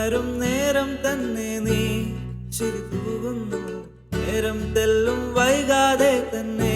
നേരമുണരും നേരം തന്നെ നീ ചിരി തൂകുന്നു നേരം തെല്ലും വൈകാതെ തന്നെ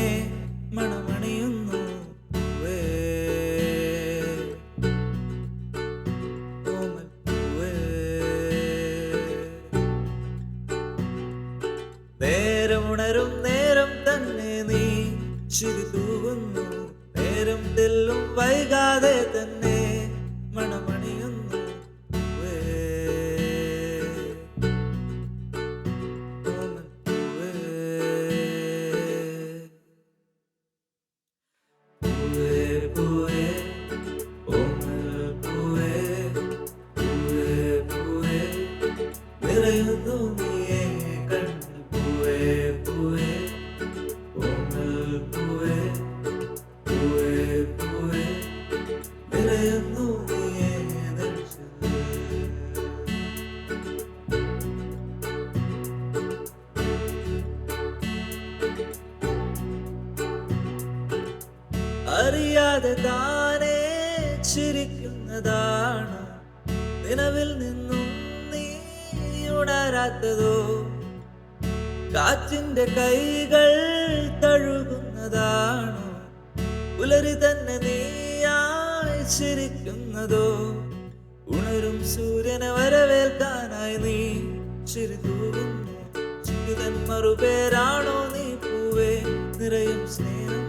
അറിയാതെ താനേ ചിരിക്കുന്നതാണ്. നിലവിൽ നിന്നും നീ ഉണരാത്തതോ? കാറ്റിന്റെ കൈകൾ തഴുകുന്നതാണോ? പുലരി തന്നെ നീയായി ചിരിക്കുന്നതോ? ഉണരും സൂര്യനെ വരവേൽക്കാനായി നീ ചിരി തൂകുന്നു ചിരിതൻ മറുപേരാണോ നീ പൂവേ? നിറയും സ്നേഹം